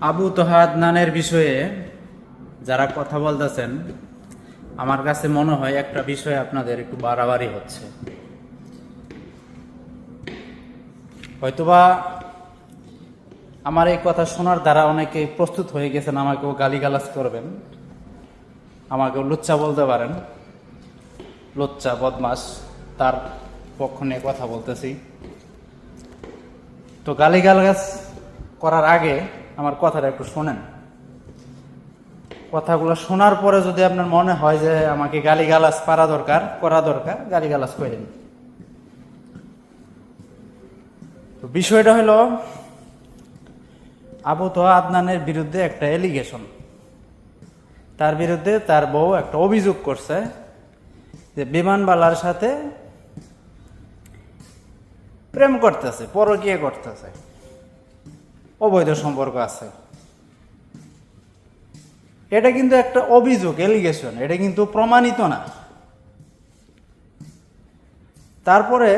আবু তোহাদ নানের বিষয়ে যারা কথা বলতেছেন, আমার কাছে মনে হয় একটা বিষয় আপনাদের একটু বাড়াবাড়ি হচ্ছে। হয়তোবা আমার এই কথা শোনার দ্বারা অনেকে প্রস্তুত হয়ে গেছেন, আমাকেও গালিগালাজ করবেন, আমাকেও লুচ্চা বলতে পারেন। লুচ্চা বদমাস তার পক্ষ নিয়ে কথা বলতেছি। তো গালিগালাজ করার আগে আমার কথাটা একটু শোনেন। কথাগুলো শোনার পরে যদি আপনার মনে হয় যে আমাকে গালিগালাজ পারা দরকার, করা দরকার, গালিগালাজ করেন তো বিষয়টা হলো, আবু তো আদনানের বিরুদ্ধে একটা এলিগেশন তার বিরুদ্ধে তার বউ একটা অভিযোগ করছে যে বিমানবালার সাথে প্রেম করতেছে, পরকীয় করতেছে। অবৈধ সম্পর্ক আছে। এটা কিন্তু একটা অভিযোগ এলিগেশন এটা কিন্তু প্রমাণিত না। তারপরে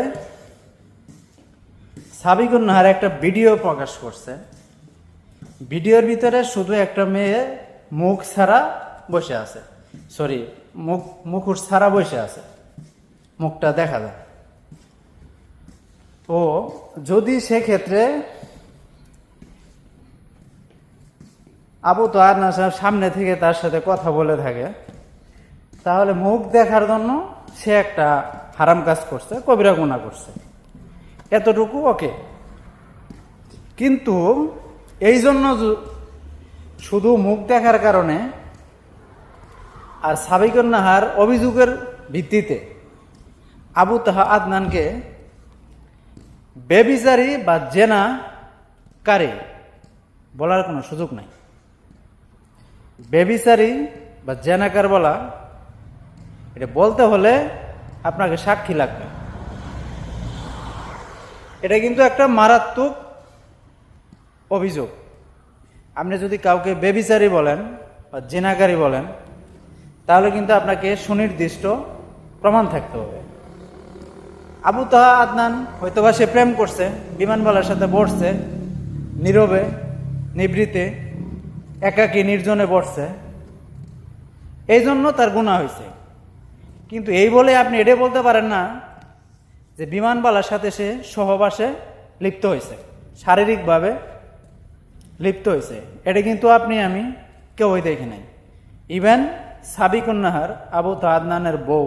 সাবিকুন নাহার একটা ভিডিও প্রকাশ করছে। ভিডিওর ভিতরে শুধু একটা মেয়ে মুখ ছাড়া বসে আছে। সরি, মুখ, মুখোশ ছাড়া বসে আছে। মুখটা দেখা যায়। তো যদি সেক্ষেত্রে আবু তো আর না সামনে থেকে তার সাথে কথা বলে থাকে। তাহলে মুখ দেখার জন্য সে একটা হারাম কাজ করছে, কবিরা গুণা করছে। এতটুকু, ওকে। কিন্তু এই জন্য শুধু মুখ দেখার কারণে আর সাবিকুন নাহার অভিযোগের ভিত্তিতে আবু তাহা আদনানকে বেবিচারি বা জেনা কারে বলার কোনো সুযোগ নাই। বেবিচারি বা জেনাকার বলা, এটা বলতে হলে আপনাকে সাক্ষী লাগবে। এটা কিন্তু একটা মারাত্মক অভিযোগ। আপনি যদি কাউকে বেবিচারি বলেন বা জেনাকারী বলেন, তাহলে কিন্তু আপনাকে সুনির্দিষ্ট প্রমাণ থাকতে হবে। আবু তাহা আদনান হয়তোবা সে প্রেম করছে, বিমানবালার সাথে বসছে, নীরবে নিবৃতে একাকী নির্জনে বসছে। এই জন্য তার গুণা হয়েছে কিন্তু এই বলে আপনি এটা বলতে পারেন না যে বিমানবালার সাথে সে সহবাসে লিপ্ত হয়েছে শারীরিকভাবে লিপ্ত হয়েছে এটা কিন্তু আপনি, আমি কেউই দেখি নাই। ইভেন সাবিকুন্নাহার আবু তাদনানের বউ,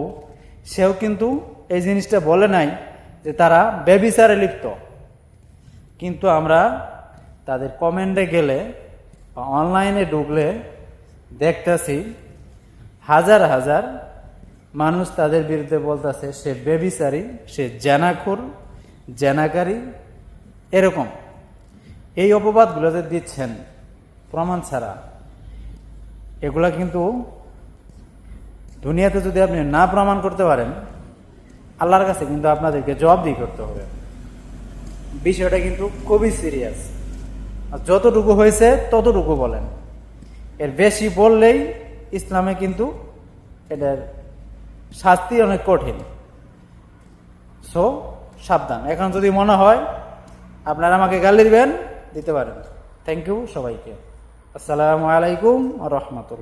সেও কিন্তু এই জিনিসটা বলে নাই যে তারা বেবিচারে লিপ্ত। কিন্তু আমরা তাদের কমেন্টে গেলে অনলাইনে ঢুকলে দেখতেছি হাজার হাজার মানুষ তাদের বিরুদ্ধে বলতেছে, সে বেবিচারি, সে জেনাখুর, জেনাকারী, এরকম। এই অপবাদগুলো যে দিচ্ছেন প্রমাণ ছাড়া, এগুলা কিন্তু দুনিয়াতে যদি আপনি না প্রমাণ করতে পারেন, আল্লাহর কাছে কিন্তু আপনাদেরকে জবাবদিহি করতে হবে। বিষয়টা কিন্তু খুবই সিরিয়াস। যতটুকু হয়েছে ততটুকু বলেন। এর বেশি বললেই ইসলামে কিন্তু এটার শাস্তি অনেক কঠিন। সো সাবধান। এখন যদি মনে হয়, আপনারা আমাকে গালি দিবেন, দিতে পারেন। থ্যাংক ইউ সবাইকে। আসসালামু আলাইকুম রহমতুল্লাহ।